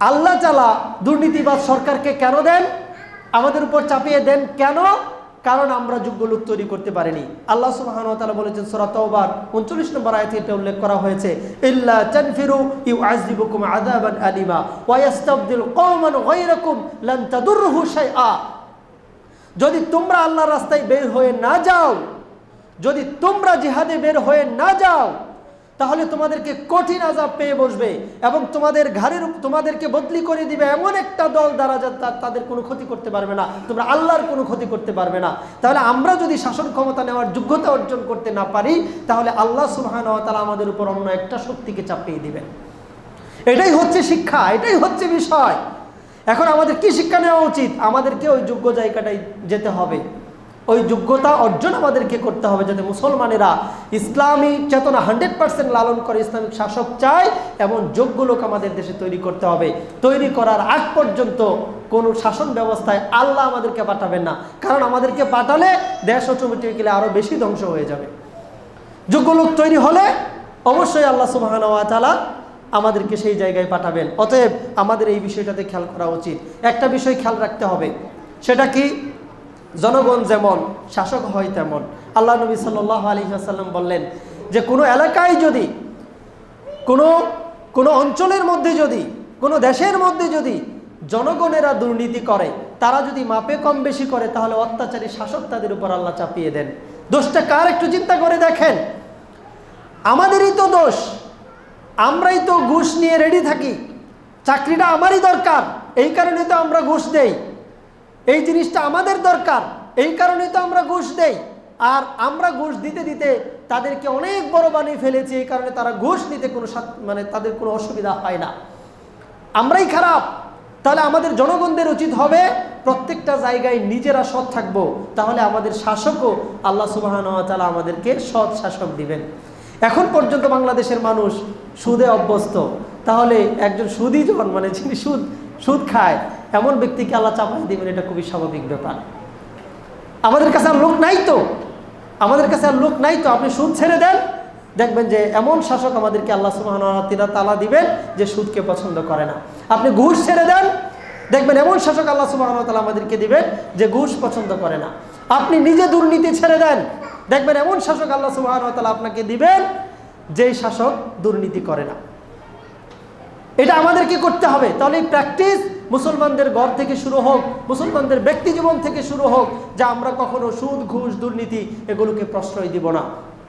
আল্লাহ চালা দুর্নীতিবাদ সরকারকে কেন দেন? আমাদের উপর চাপিয়ে দেন কেন? কারণ আমরা যোগ্য লোক তৈরি করতে পারিনি। আল্লাহ সুবহানাহু ওয়া বলেছেন, সূরা 39 নম্বর আয়াতে এটা উল্লেখ করা হয়েছে, ইল্লা তানফিরু ইউআযিবুকুম আযাবান আলিমা ওয়া ইয়াস্তাবদিল কওমান গায়রাকুম লান তাদুররুহু শাইআ। যদি তোমরা আল্লাহর রাস্তায় বের হয়ে না যাও, যদি তোমরা জিহাদে বের হয়ে না যাও তাহলে তোমাদেরকে কঠিন আজাব পেয়ে বসবে এবং তোমাদের ঘাড়ের তোমাদেরকে বদলি করে দিবে এমন একটা দল দ্বারা যা তাদের কোনো ক্ষতি করতে পারবে না। তোমরা আল্লাহর কোনো ক্ষতি করতে পারবে না। তাহলে আমরা যদি শাসন ক্ষমতা নেওয়ার যোগ্যতা অর্জন করতে না পারি, তাহলে আল্লাহ ওয়া তাআলা আমাদের উপর অন্য একটা শক্তিকে চাপিয়ে দিবেন। এটাই হচ্ছে শিক্ষা, এটাই হচ্ছে বিষয়। এখন আমাদের কি শিক্ষা নেওয়া উচিত? আমাদেরকে ওই যোগ্য জায়গাটায় যেতে হবে। ওই যোগ্যতা অর্জন আমাদেরকে করতে হবে যাতে মুসলমানেরা ইসলামী চেতনা হান্ড্রেড পার্সেন্ট লালন করে, ইসলামিক শাসক চায় এমন যোগ্য লোক আমাদের দেশে তৈরি করতে হবে। তৈরি করার আগ পর্যন্ত কোনো শাসন ব্যবস্থায় আল্লাহ আমাদেরকে পাঠাবেন না। কারণ আমাদেরকে পাঠালে দেশ অটোমেটিক্যালি আরও বেশি ধ্বংস হয়ে যাবে। যোগ্য লোক তৈরি হলে অবশ্যই আল্লাহ সুবাহান আমাদেরকে সেই জায়গায় পাঠাবেন। অতএব আমাদের এই বিষয়টাতে খেয়াল করা উচিত। একটা বিষয় খেয়াল রাখতে হবে। সেটা কি? জনগণ যেমন, শাসক হয় তেমন। আল্লাহ নবী সাল্লাহ আলী আসাল্লাম বললেন যে, কোনো এলাকায় যদি, কোনো কোনো অঞ্চলের মধ্যে যদি, কোনো দেশের মধ্যে যদি জনগণেরা দুর্নীতি করে, তারা যদি মাপে কম বেশি করে, তাহলে অত্যাচারী শাসক তাদের উপর আল্লাহ চাপিয়ে দেন। দোষটা কার একটু চিন্তা করে দেখেন। আমাদেরই তো দোষ। আমরাই তো ঘুষ নিয়ে রেডি থাকি। চাকরিটা আমারই দরকার। এই কারণে তো আমরা ঘুষ দেই। এই জিনিসটা আমাদের দরকার। এই কারণে তো আমরা ঘুষ দেই। আর আমরা ঘুষ দিতে দিতে তাদেরকে অনেক বড় বানিয়ে ফেলেছি, এই কারণে তারা ঘুষ নিতে কোনো মানে তাদের কোনো অসুবিধা হয় না। আমরাই খারাপ। তাহলে আমাদের জনগণদের উচিত হবে প্রত্যেকটা জায়গায় নিজেরা সৎ থাকব। তাহলে আমাদের শাসকও আল্লাহ সুবাহান তালা আমাদেরকে সৎ শাসক দিবেন। এখন পর্যন্ত বাংলাদেশের মানুষ সুদে অভ্যস্ত। তাহলে একজন সুদই যখন মানে যিনি সুদ সুদ খায় এমন ব্যক্তিকে আল্লাহ চাপাই দিবেন, এটা খুবই স্বাভাবিক ব্যাপার। আমাদের কাছে আর লোক নাই তো। আমাদের কাছে আর লোক নাই তো। আপনি সুদ ছেড়ে দেন, দেখবেন যে এমন শাসক আমাদেরকে আল্লাহ সুবাহতিরা তালা দিবেন যে সুদকে পছন্দ করে না। আপনি ঘুষ ছেড়ে দেন, দেখবেন এমন শাসক আল্লাহ সুবাহতালা আমাদেরকে দিবেন যে ঘুষ পছন্দ করে না। আপনি নিজে দুর্নীতি ছেড়ে দেন, দেখবেন এমন শাসক আল্লাহ সুবাহতালা আপনাকে দিবেন যেই শাসক দুর্নীতি করে না। এটা আমাদেরকে করতে হবে। তাহলে এই প্র্যাকটিস মুসলমানদের ঘর থেকে শুরু হোক, মুসলমানদের ব্যক্তি জীবন থেকে শুরু হোক, যা আমরা কখনো সুদ, ঘুষ, দুর্নীতি, এগুলোকে প্রশ্রয় দিব না।